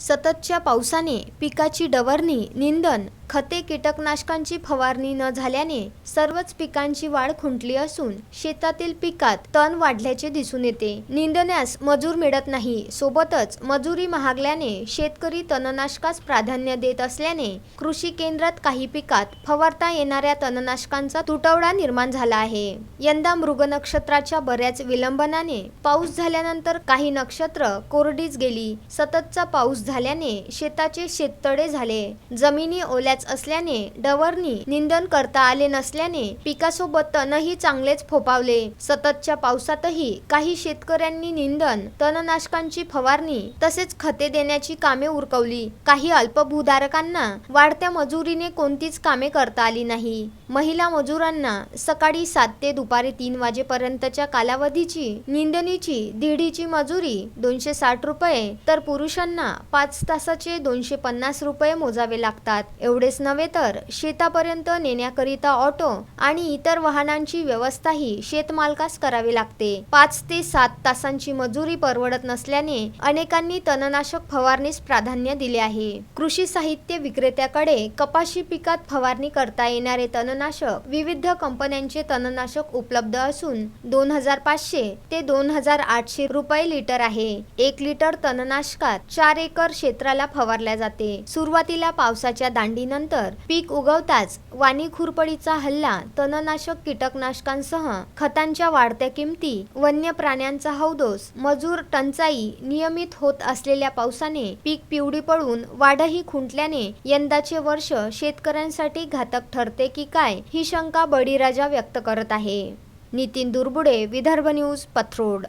सततच्या पावसाने पिकाची डवरणी निंदन खते कीटकनाशकांची फवारणी न झाल्याने सर्वच पिकांची वाढ खुंटली असून शेतातील पिकात तण वाढल्याचे दिसून येते. निंदण्यास मजूर मिळत नाही. सोबतच मजुरी महागल्याने शेतकरी तणनाशकास प्राधान्य देत असल्याने कृषी केंद्रात काही पिकात फवारता येणाऱ्या तणनाशकांचा तुटवडा निर्माण झाला आहे. यंदा मृग नक्षत्राच्या बऱ्याच विलंबनाने पाऊस झाल्यानंतर काही नक्षत्र कोरडीच गेली. सततचा पाऊस झाल्याने शेताचे शेततळे झाले. जमिनी ओल्याच असल्याने डवरणी निंदन करता आले नसल्याने पिकासोबत तणही चांगलेच फोपावले सततच्या पावसातही काही शेतकऱ्यांनी निंदन तणनाशकांची फवारणी तसेच खते देण्याची कामे उरकवली. काही अल्पभूधारकांना वाढत्या मजुरीने कोणतीच कामे करता आली नाही. महिला मजुरांना सकाळी सात ते दुपारी तीन वाजेपर्यंतच्या कालावधीची निंदणीची दीडीची मजुरी दोनशे साठ रुपये तर पुरुषांना पाच तासाचे दोनशे पन्नास रुपये मोजावे लागतात. एवढेच नव्हे तर शेतापर्यंत नेण्याकरिता ऑटो आणि इतर वाहनांची व्यवस्थाही शेतमालकास करावी लागते. पाच ते सात तासांची मजुरी परवडत नसल्याने अनेकांनी तणनाशक फवारणीस प्राधान्य दिले आहे. कृषी साहित्य विक्रेत्याकडे कपाशी पिकात फवारणी करता येणारे तणनाशक विविध कंपन्यांचे तणनाशक उपलब्ध असून दोन हजार पाचशे ते दोन हजार आठशे रुपये लिटर आहे. एक लिटर तणनाशकात चार एकर क्षेत्राला फवारल्या जाते. सुरुवातीला पावसाच्या दांडीनंतर पीक उगवताच वाणी खुरपडीचा हल्ला तणनाशक कीटकनाशकांसह खतांच्या वाढत्या किमती वन्य प्राण्यांचा हौदोस मजूर टंचाई नियमित होत असलेल्या पावसाने पीक पिवळी पडून वाढही खुंटल्याने यंदाचे वर्ष शेतकऱ्यांसाठी घातक ठरते की काय ही शंका बळीराजा व्यक्त करत आहे. नितीन दुर्बुडे विदर्भ न्यूज पथरोड.